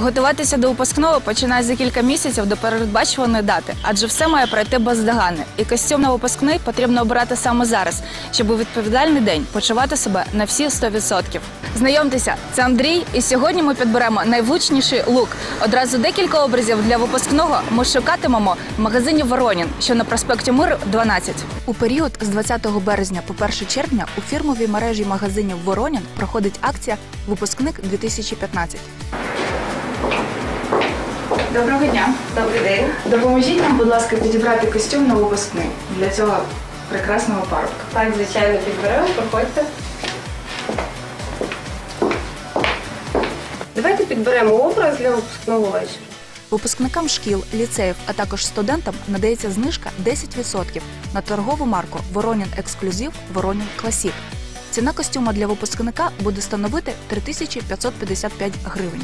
Готуватися до випускного починає за кілька місяців до передбачуваної дати, адже все має пройти бездоганно. І костюм на випускний потрібно обирати саме зараз, щоб у відповідальний день почувати себе на всі 100%. Знайомтеся, це Андрій, і сьогодні ми підберемо найвлучніший лук. Одразу декілька образів для випускного ми шукатимемо в магазині Воронін, що на проспекті Миру 12. У період з 20 березня по 1 червня у фірмовій мережі магазинів Воронін проходить акція Випускник 2015. Доброго дня. Добрий день. Допоможіть нам, будь ласка, підібрати костюм на випускний для цього прекрасного парубка. Так, звичайно, підберемо, проходьте. Давайте підберемо образ для випускного вечора. Випускникам шкіл, ліцеїв, а також студентам надається знижка 10% на торгову марку Воронін Ексклюзив Воронін Класік. Ціна костюма для випускника буде становити 3555 гривень.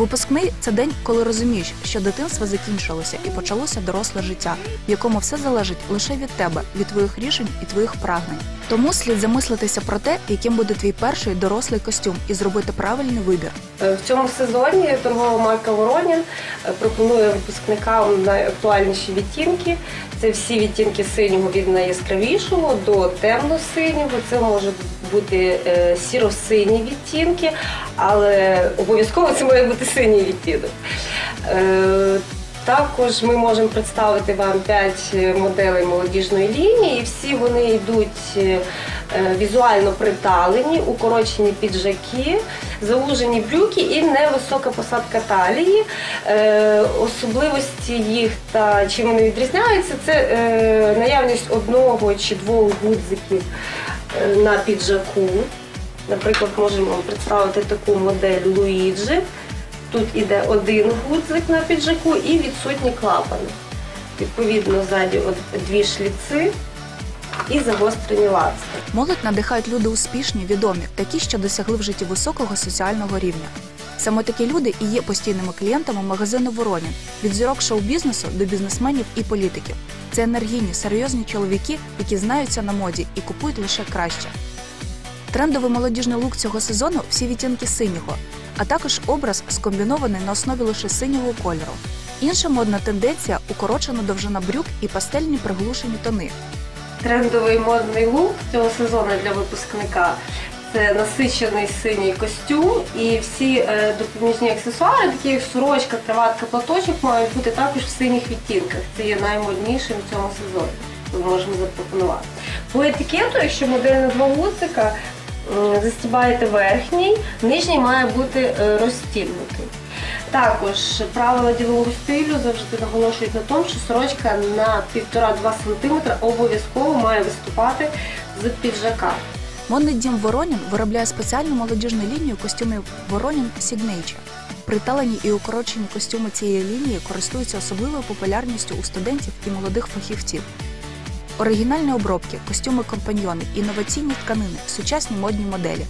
Випускний це день, коли розумієш, що дитинство закінчилося і почалося доросле життя, в якому все залежить лише від тебе, від твоїх рішень і твоїх прагнень. Тому слід замислитися про те, яким буде твій перший дорослий костюм, і зробити правильний вибір. Е, В цьому сезоні торгова марка Воронін е, пропонує випускникам найактуальніші відтінки. Це всі відтінки синього від найяскравішого до темно-синього. Це можуть бути е, сіро-сині відтінки, але обов'язково це має бути синій відтінок. Е, Також ми можемо представити вам 5 моделей молодіжної лінії. Всі вони йдуть е, візуально приталені, укорочені піджаки, заужені брюки і невисока посадка талії. Особливості їх та чим вони відрізняються, це наявність одного чи двох гудзиків на піджаку. Наприклад, можемо представити таку модель Луїджі. Тут іде один гудзик на піджаку і відсутні клапани. Відповідно, ззаді дві шліци і загострені лацки. Молодь надихають люди успішні, відомі, такі, що досягли в житті високого соціального рівня. Саме такі люди і є постійними клієнтами магазину Воронін від зірок шоу-бізнесу до бізнесменів і політиків. Це енергійні, серйозні чоловіки, які знаються на моді і купують лише краще. Трендовий молодіжний лук цього сезону всі відтінки синього, а також образ скомбінований на основі лише синього кольору. Інша модна тенденція укорочена довжина брюк і пастельні приглушені тони. Трендовий модний лук цього сезону для випускника це насичений синій костюм і всі е, допоміжні аксесуари, такі як сорочка, краватка, платочок, мають бути також в синіх відтінках. Це є наймоднішим в цьому сезоні. Ми можемо запропонувати. По етикету, якщо модель на два гудзика, застібаєте верхній, нижній має бути е, розстібнутий. Також правила ділового стилю завжди наголошують на тому, що сорочка на 1,5-2 см обов'язково має виступати з піджака. Модний дім Воронін виробляє спеціальну молодіжну лінію костюмів Воронін Signature. Приталені і укорочені костюми цієї лінії користуються особливою популярністю у студентів і молодих фахівців. Оригінальні обробки, костюми компаньйони, інноваційні тканини, сучасні модні моделі.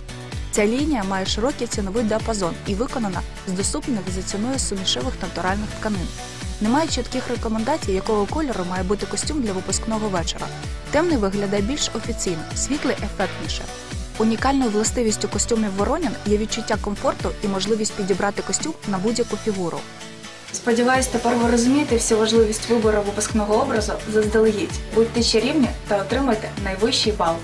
Ця лінія має широкий ціновий діапазон і виконана з доступних за ціною сумішевих натуральних тканин. Немає чітких рекомендацій, якого кольору має бути костюм для випускного вечора. Темний виглядає більш офіційно, світлий ефектніше. Унікальною властивістю костюмів Воронін є відчуття комфорту і можливість підібрати костюм на будь-яку фігуру. Сподіваюсь, тепер ви розумієте всю важливість вибору випускного образу заздалегідь. Будьте чарівні та отримайте найвищий бал.